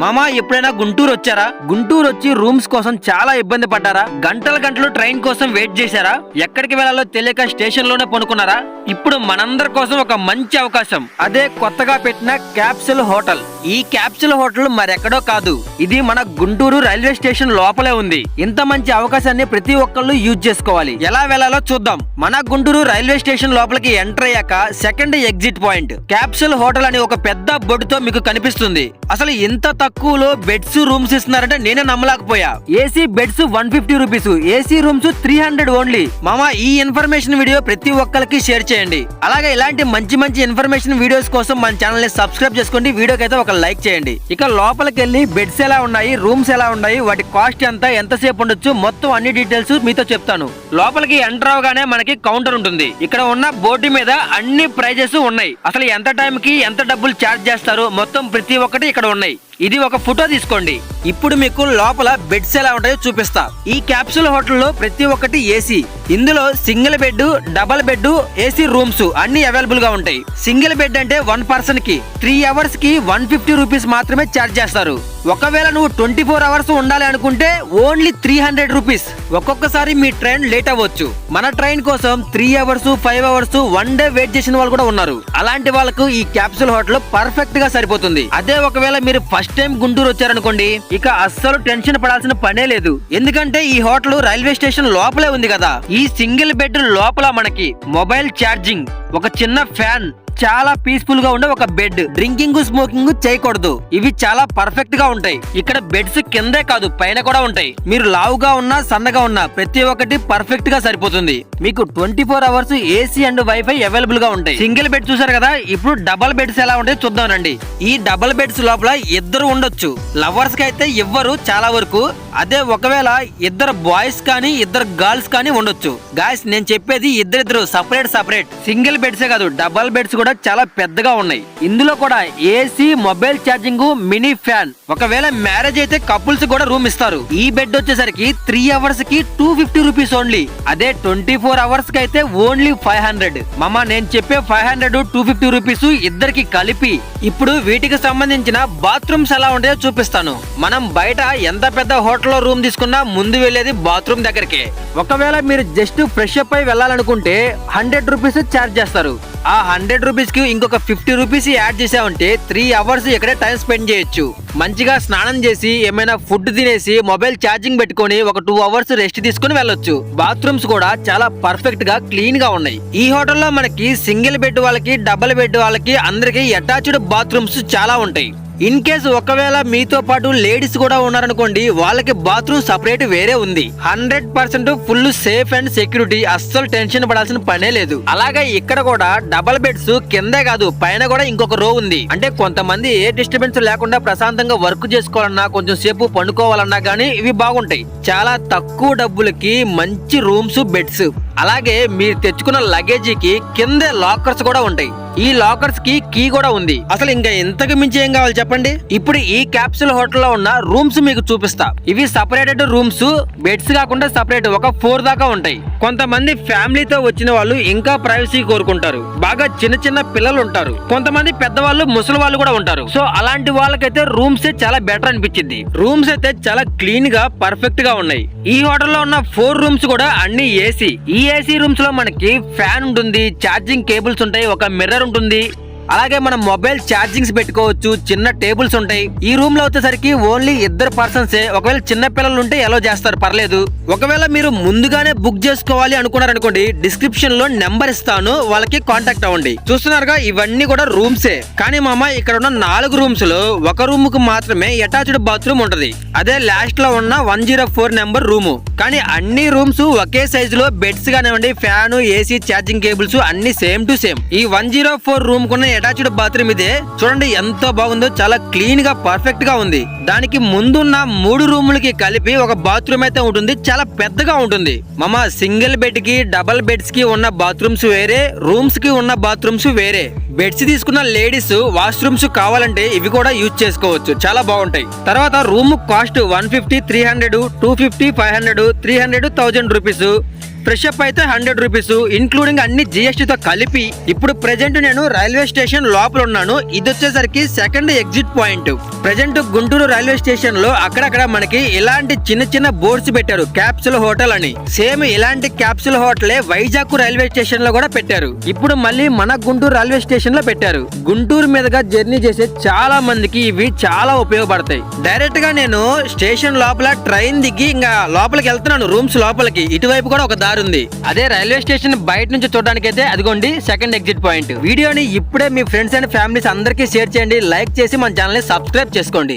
మామా ఎప్పుడైనా గుంటూరు వచ్చారా? గుంటూరు వచ్చి రూమ్స్ కోసం చాలా ఇబ్బంది పడ్డారా? గంటల గంటలు ట్రైన్ కోసం వెయిట్ చేశారా? ఎక్కడికి వెళ్ళాలో తెలియక స్టేషన్లోనే పనుకున్నారా ఇప్పుడు మనందరి కోసం ఒక మంచి అవకాశం. అదే కొత్తగా పెట్టిన క్యాప్సుల్ హోటల్. ఈ క్యాప్సుల్ హోటల్ మరెక్కడో కాదు. ఇది మన గుంటూరు రైల్వే స్టేషన్ లోపలే ఉంది. ఇంత మంచి అవకాశాన్ని ప్రతి ఒక్కళ్ళు యూజ్ చేసుకోవాలి. ఎలా వెళ్ళాలో చూద్దాం. మన గుంటూరు రైల్వే స్టేషన్ లోపలికి ఎంటర్ అయ్యాక second exit point. Capsule hotel అనే ఒక పెద్ద బోర్డుతో మీకు కనిపిస్తుంది. అసలు ఇంత తక్కువలో బెడ్స్ రూమ్స్ ఇస్తున్నారంటే నేనే నమ్మలేకపోయా. AC beds one fifty rupees AC rooms three hundred only. మామ ఈ ఇన్ఫర్మేషన్ వీడియో ప్రతి ఒక్కరికి షేర్ చేయండి. అలాగే ఇలాంటి మంచి మంచి ఇన్ఫర్మేషన్ వీడియోస్ కోసం మన ఛానల్ని సబ్స్క్రైబ్ చేసుకోండి. వీడియోకి అయితే ఒక లైక్ చేయండి. ఇక లోపలికి వెళ్ళి బెడ్స్ ఎలా ఉన్నాయి రూమ్స్ ఎలా ఉన్నాయి వాటి కాస్ట్ ఎంత ఎంతసేపు ఉండొచ్చు మొత్తం అన్ని డీటెయిల్స్ మీతో చెప్తాను. లోపలికి ఎంటర్ అవగానే మనకి కౌంటర్ ఉంటుంది. ఇక్కడ ఉన్న బోర్డు మీద అన్ని ప్రైజెస్ ఉన్నాయి. అసలు ఎంత టైం కి ఎంత డబ్బులు ఛార్జ్ చేస్తారు మొత్తం ప్రతి ఒక్కటి ఇక్కడ ఉన్నాయి. ఇది ఒక ఫోటో తీసుకోండి. ఇప్పుడు మీకు లోపల బెడ్స్ ఎలా ఉంటాయో చూపిస్తా. ఈ క్యాప్సూల్ హోటల్లో ప్రతి ఒక్కటి ఏసీ ఇందులో single bed double bed AC rooms అన్ని అవైలబుల్గా ఉంటాయి. సింగిల్ బెడ్ అంటే వన్ పర్సన్కి త్రీ అవర్స్కి వన్ ఫిఫ్టీ రూపీస్ మాత్రమే ఛార్జ్ చేస్తారు. ఒకవేళ నువ్వు ట్వంటీ ఫోర్ అవర్స్ ఉండాలి అనుకుంటే ఓన్లీ త్రీ హండ్రెడ్ రూపీస్. ఒక్కొక్కసారి మీ ట్రైన్ లేట్ అవ్వచ్చు. మన ట్రైన్ కోసం three hours five hours one day wait చేసిన వాళ్ళు కూడా ఉన్నారు. అలాంటి వాళ్ళకు ఈ క్యాప్సూల్ హోటల్ పర్ఫెక్ట్గా సరిపోతుంది. అదే ఒకవేళ మీరు ఫస్ట్ టైం గుంటూరు వచ్చారనుకోండి ఇక అస్సలు టెన్షన్ పడాల్సిన పనే లేదు. ఎందుకంటే ఈ హోటల్ రైల్వే స్టేషన్ లోపలే ఉంది కదా. ఈ సింగిల్ బెడ్ లోపల మనకి మొబైల్ ఛార్జింగ్ ఒక చిన్న ఫ్యాన్ చాలా పీస్ఫుల్గా ఉండే ఒక బెడ్ డ్రింకింగ్ స్మోకింగ్ చేయకూడదు. ఇవి చాలా పర్ఫెక్ట్గా ఉంటాయి. ఇక్కడ బెడ్స్ కిందే కాదు పైన కూడా ఉంటాయి. మీరు లావుగా ఉన్నా సన్నగా ఉన్నా ప్రతి ఒక్కటి పర్ఫెక్ట్గా సరిపోతుంది. మీకు twenty four hours AC and wifi అవైలబుల్గా ఉంటాయి. సింగిల్ బెడ్ చూసారు కదా? ఇప్పుడు డబల్ బెడ్స్ ఎలా ఉంటాయో చూద్దామండి ఈ డబల్ బెడ్స్ లోపల ఇద్దరు ఉండొచ్చు. లవర్స్కి అయితే ఇవ్వరు చాలా వరకు. అదే ఒకవేళ ఇద్దరు బాయ్స్ కానీ ఇద్దరు గర్ల్స్ కానీ ఉండొచ్చు. గాయస్ నేను చెప్పేది ఇద్దరిద్దరు సపరేట్ సపరేట్ సింగిల్ బెడ్సే కాదు డబల్ బెడ్స్ కూడా చాలా పెద్దగా ఉన్నాయి. ఇందులో కూడా AC mobile charging mini fan. ఒకవేళ మ్యారేజ్ అయితే కపుల్స్ కూడా రూమ్ ఇస్తారు. ఈ బెడ్ వచ్చేసరికి త్రీ అవర్స్కి టూ ఫిఫ్టీ రూపీస్ ఓన్లీ అదే ట్వంటీ ఫోర్ అవర్స్కి అయితే ఓన్లీ ఫైవ్ హండ్రెడ్ మమ్మ నేను చెప్పే five hundred two fifty rupees ఇద్దరికి కలిపి ఇప్పుడు వీటికి సంబంధించిన బాత్రూమ్స్ ఎలా ఉంటాయో చూపిస్తాను. మనం బయట ఎంత పెద్ద హోటల్లో రూమ్ తీసుకున్నా ముందు వెళ్ళేది బాత్రూమ్ దగ్గరికి. ఒకవేళ మీరు జస్ట్ ఫ్రెష్ అప్ అయి వెళ్ళాలనుకుంటే హండ్రెడ్ రూపీస్ ఛార్జ్ చేస్తారు. ఆ హండ్రెడ్ రూపీస్ రూపీస్కి ఇంకొక ఫిఫ్టీ రూపీస్ యాడ్ చేసామంటే త్రీ అవర్స్ ఇక్కడే టైం స్పెండ్ చేయొచ్చు. మంచిగా స్నానం చేసి ఏమైనా ఫుడ్ తినేసి మొబైల్ ఛార్జింగ్ పెట్టుకొని ఒక టూ అవర్స్ రెస్ట్ తీసుకుని వెళ్ళొచ్చు. బాత్రూమ్స్ కూడా చాలా పర్ఫెక్ట్గా క్లీన్గా ఉన్నాయి. ఈ హోటల్లో మనకి సింగిల్ బెడ్ వాళ్ళకి డబుల్ బెడ్ వాళ్ళకి అందరికి అటాచ్డ్ బాత్రూమ్స్ చాలా ఉంటాయి. ఇన్ కేసు ఒకవేళ మీతో పాటు లేడీస్ కూడా ఉన్నారనుకోండి వాళ్ళకి బాత్రూమ్ సపరేట్ వేరే ఉంది. Hundred percent full safe and security అస్సలు టెన్షన్ పడాల్సిన పనే లేదు. అలాగే ఇక్కడ కూడా డబల్ బెడ్స్ కిందే కాదు పైన కూడా ఇంకొక రో ఉంది. అంటే కొంతమంది ఏ డిస్టర్బెన్స్ లేకుండా ప్రశాంతంగా వర్క్ చేసుకోవాలన్నా కొంచెం సేపు పండుకోవాలన్నా గానీ ఇవి బాగుంటాయి. చాలా తక్కువ డబ్బులకి మంచి రూమ్స్ బెడ్స్ అలాగే మీరు తెచ్చుకున్న లగేజీకి కిందే లాకర్స్ కూడా ఉంటాయి. ఈ లాకర్స్కి కీ కూడా ఉంది. అసలు ఇంకా ఇంతకు మించి ఏం కావాలి చెప్పండి? ఇప్పుడు ఈ క్యాప్సూల్ హోటల్లో ఉన్న రూమ్స్ మీకు చూపిస్తా. ఇవి సపరేటెడ్ రూమ్స్ బెడ్స్ కాకుండా సపరేట్ ఒక ఫోర్ దాకా ఉంటాయి. కొంతమంది ఫ్యామిలీతో వచ్చిన వాళ్ళు ఇంకా ప్రైవసీ కోరుకుంటారు. బాగా చిన్న చిన్న పిల్లలు ఉంటారు. కొంతమంది పెద్దవాళ్ళు ముసలి వాళ్ళు కూడా ఉంటారు. సో అలాంటి వాళ్ళకైతే రూమ్స్ చాలా బెటర్ అనిపించింది. రూమ్స్ అయితే చాలా క్లీన్గా పర్ఫెక్ట్గా ఉన్నాయి. ఈ హోటల్లో ఉన్న ఫోర్ రూమ్స్ కూడా అన్ని ఏసీ. ఈ ఏసీ రూమ్స్లో మనకి ఫ్యాన్ ఉంటుంది ఛార్జింగ్ కేబుల్స్ ఉంటాయి ఒక మిర్రర్ ఉంటుంది. అలాగే మనం మొబైల్ ఛార్జింగ్స్ పెట్టుకోవచ్చు చిన్న టేబుల్స్ ఉంటాయి. ఈ రూమ్లో వచ్చేసరికి ఓన్లీ ఇద్దరు పర్సన్స్. ఒకవేళ చిన్న పిల్లలు ఉంటే ఎలా చేస్తారు పర్లేదు. ఒకవేళ మీరు ముందుగానే బుక్ చేసుకోవాలి అనుకున్నారనుకోండి డిస్క్రిప్షన్లో నెంబర్ ఇస్తాను వాళ్ళకి కాంటాక్ట్ అవ్వండి. చూస్తున్నారుగా ఇవన్నీ కూడా రూమ్సే. కానీ మామ ఇక్కడ ఉన్న నాలుగు రూమ్స్లో ఒక రూమ్కు మాత్రమే అటాచ్డ్ బాత్రూమ్ ఉంటది. అదే లాస్ట్లో ఉన్న one zero four number room. కానీ అన్ని రూమ్స్ ఒకే సైజు లో బెడ్స్ కానివ్వండి ఫ్యాన్ ఏసీ ఛార్జింగ్ కేబుల్స్ అన్ని సేమ్ టు సేమ్. ఈ వన్ జీరో ఫోర్ రూమ్ కున్న అటాచ్డ్ బాత్రూమ్ ఇదే. చూడండి ఎంత బాగుందో చాలా క్లీన్గా పర్ఫెక్ట్గా ఉంది. దానికి ముందున్న మూడు రూములకి కలిపి ఒక బాత్రూమ్ అయితే ఉంటుంది. చాలా పెద్దగా ఉంటుంది. మమ సింగిల్ బెడ్కి డబల్ బెడ్స్కి ఉన్న బాత్రూమ్స్ వేరే రూమ్స్కి ఉన్న బాత్రూమ్స్ వేరే. బెడ్స్ తీసుకున్న లేడీస్ వాష్రూమ్స్ కావాలంటే ఇవి కూడా యూజ్ చేసుకోవచ్చు. చాలా బాగుంటాయి. తర్వాత room cost one fifty three hundred two fifty five hundred three hundred thousand rupees fresh up అయితే హండ్రెడ్ రూపీస్ ఇన్క్లూడింగ్ అన్ని జిఎస్టీతో కలిపి ఇప్పుడు ప్రెజెంట్ నేను రైల్వే స్టేషన్ లోపల ఉన్నాను. ఇది వచ్చేసరికి second exit point present Guntur railway స్టేషన్లో అక్కడక్కడ మనకి ఇలాంటి చిన్న చిన్న బోర్డ్స్ పెట్టారు క్యాప్సుల్ హోటల్ అని. సేమ్ ఇలాంటి క్యాప్సుల్ హోటలే వైజాగ్ రైల్వే స్టేషన్లో కూడా పెట్టారు. ఇప్పుడు మళ్ళీ మన గుంటూరు రైల్వే స్టేషన్లో పెట్టారు. గుంటూరు మీదుగా జర్నీ చేసే చాలా మందికి ఇవి చాలా ఉపయోగపడతాయి. డైరెక్ట్గా నేను స్టేషన్ లోపల ట్రైన్ దిగి ఇంకా లోపలికి వెళ్తున్నాను రూమ్స్ లోపలికి. ఇటువైపు కూడా ఒక దారి ఉంది అదే రైల్వే స్టేషన్ బయట నుంచి చూడడానికి అయితే అదిగోండి సెకండ్ ఎగ్జిట్ పాయింట్. వీడియోని ఇప్పుడే మీ ఫ్రెండ్స్ అండ్ ఫ్యామిలీస్ అందరికీ షేర్ చేయండి లైక్ చేసి మన ఛానల్ని సబ్స్క్రైబ్ చేసుకోండి.